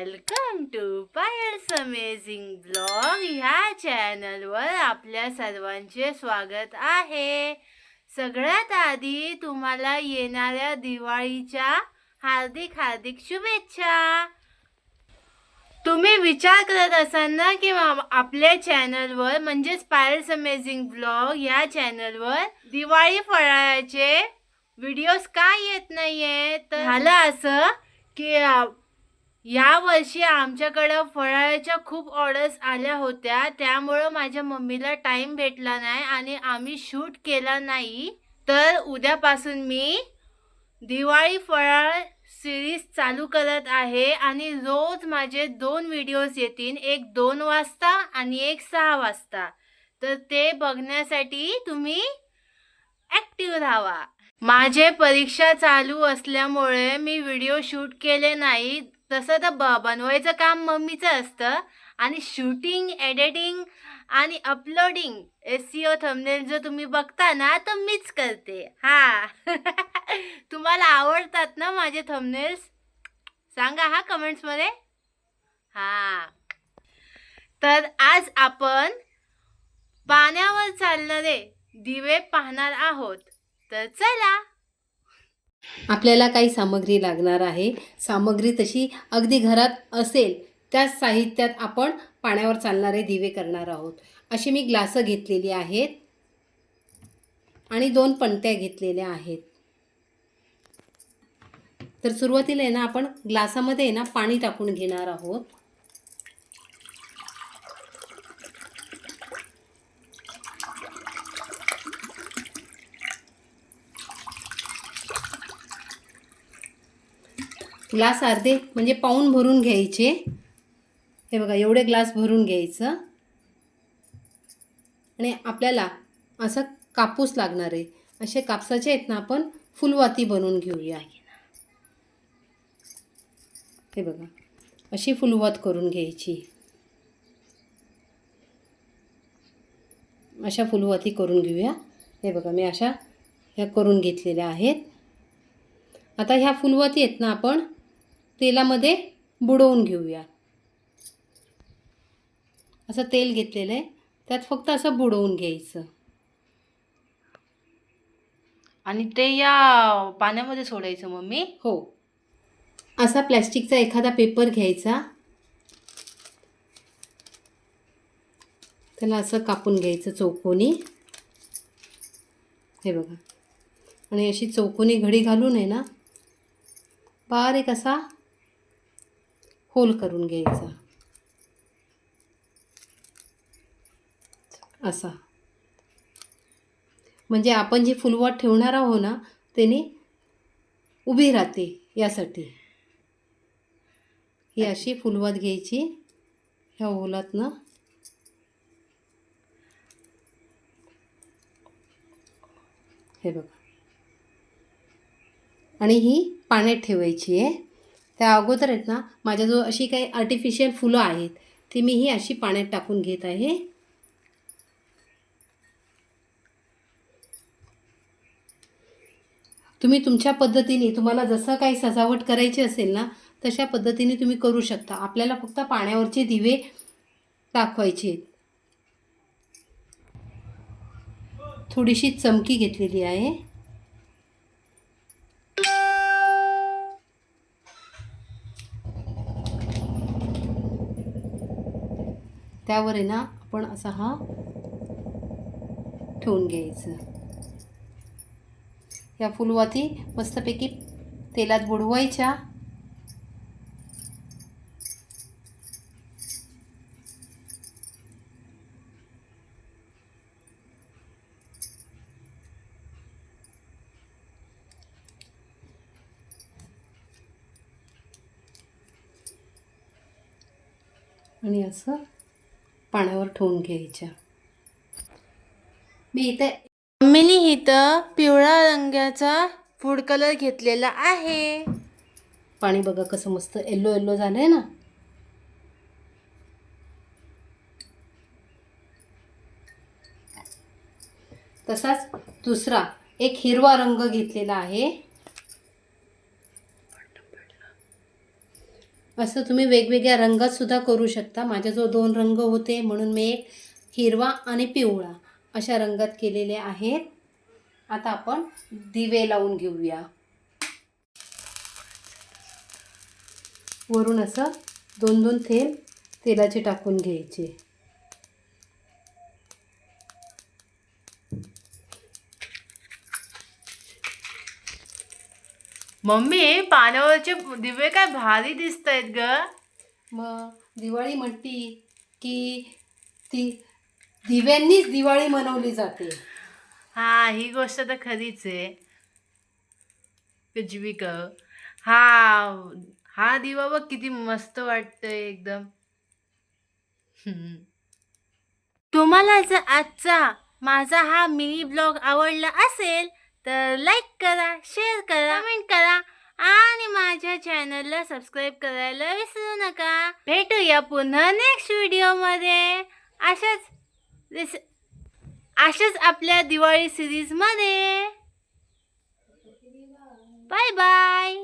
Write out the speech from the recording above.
Welcome to Payal's amazing blog ह्या चॅनलवर आपल्या सर्वांचे स्वागत आहे. सगळ्यात आधी तुम्हाला येणाऱ्या दिवाळीच्या हार्दिक हार्दिक शुभेच्छा. तुम्ही विचार करत असाल ना की आपल्या चॅनलवर म्हणजेच पायल्स अमेझिंग ब्लॉग या चॅनलवर दिवाळी फराळाचे व्हिडिओज का येत नाहीये तर झालं असं की या वर्षी आमच्याकडं फराळाच्या खूप ऑर्डर्स आल्या होत्या. त्यामुळं माझ्या मम्मीला टाईम भेटला नाही आणि आम्ही शूट केला नाही. तर उद्यापासून मी दिवाळी फराळ सिरीज चालू करत आहे आणि रोज माझे दोन व्हिडिओज येतील. एक दोन वाजता आणि एक सहा वाजता. तर ते बघण्यासाठी तुम्ही ॲक्टिव्ह राहा. माझे परीक्षा चालू असल्यामुळे मी व्हिडिओ शूट केले नाही. तसं तर ब बनवायचं काम मम्मीचं असतं. आणि शूटिंग एडिटिंग आणि uploading S C O thumbnail जो तुम्ही बघता ना तर मीच करते. हा. तुम्हाला आवडतात ना माझे थंबनेल्स सांगा हा कमेंट्समध्ये हा. तर आज आपण पाण्यावर चालणारे दिवे पाहणार आहोत. तर चला. आपल्याला काही सामग्री लागणार आहे. सामग्री तशी अगदी घरात असेल त्याच साहित्यात आपण पाण्यावर चालणारे दिवे करणार आहोत. अशी मी ग्लासं घेतलेली आहेत आणि दोन पणत्या घेतलेल्या आहेत. तर सुरुवातीला आहे ना आपण ग्लासामध्ये आहे ना पाणी टाकून घेणार आहोत. ग्लास अर्धे म्हणजे पाऊन भरून घ्यायचे. हे बघा एवढे ग्लास भरून घ्यायचं. आणि आपल्याला असं कापूस लागणार आहे. असे कापसाचे आहेत ना आपण फुलवाती बनवून घेऊया. हे बघा अशी फुलवात करून घ्यायची. अशा फुलवाती करून घेऊया. हे बघा मी अशा ह्या करून घेतलेल्या आहेत. आता ह्या फुलवाती आहेत ना आपण तेलामध्ये बुडवून घेऊया. असं तेल घेतलेलं आहे. त्यात फक्त असं बुडवून घ्यायचं. आणि ते या पाण्यामध्ये सोडायचं मम्मी हो. असा प्लॅस्टिकचा एखादा पेपर घ्यायचा. त्याला असं कापून घ्यायचं चौकोनी. हे बघा. आणि अशी चौकोनी घडी घालून आहे ना बारीक असा होल करून घ्यायचा. असा. म्हणजे आपण जी फुलवाट ठेवणार आहोत ना त्याने उभी राहते यासाठी. ही अशी फुलवात घ्यायची ह्या होलातनं. हे बघा. आणि ही पाण्यात ठेवायची आहे. त्या अगोदर आहेत ना माझ्याजवळ अशी काही आर्टिफिशियल फुलं आहेत ती मी ही अशी पाण्यात टाकून घेत आहे. तुम्ही तुमच्या पद्धतीने तुम्हाला जसं काही सजावट करायची असेल ना तशा पद्धतीने तुम्ही करू शकता. आपल्याला फक्त पाण्यावरचे दिवे दाखवायचे आहेत. थोडीशी चमकी घेतलेली आहे. त्यावर आहे ना आपण असा हा ठेवून घ्यायचं. या फुलवाती मस्तपैकी तेलात बुडवायच्या. आणि असं पाण्यावर ठेवून घ्यायच्या. मी इथे मम्मीने इथं पिवळा रंगाचा फूड कलर घेतलेला आहे. पाणी बघा कसं मस्त येल्लो येल्लो झालं आहे ना. तसाच दुसरा एक हिरवा रंग घेतलेला आहे. असं तुम्ही वेगवेगळ्या रंगात सुद्धा करू शकता. माझ्याजवळ दोन रंग होते म्हणून मी एक हिरवा आणि पिवळा अशा रंगात केलेले आहेत आता आपण दिवे लावून घेऊया. वरून असं दोन दोन थेंब तेलाचे टाकून घ्यायचे. मम्मी पाण्यावरचे दिवे काय भारी दिसत आहेत ग. मग दिवाळी म्हटली की ती दिव्यांनीच दिवाळी मनवली जाते. हा ही गोष्ट तर खरीच आहे. कुजबी क हा हा दिवा बघ किती मस्त वाटतंय एकदम. तुम्हाला जर आजचा माझा हा मिनी ब्लॉग आवडला असेल तर लाईक करा शेअर करा कमेंट करा आणि माझ्या चॅनलला सबस्क्राईब करायला विसरू नका. भेटूया पुन्हा नेक्स्ट व्हिडिओमध्ये अशाच अशाच आपल्या दिवाळी सिरीजमध्ये बाय बाय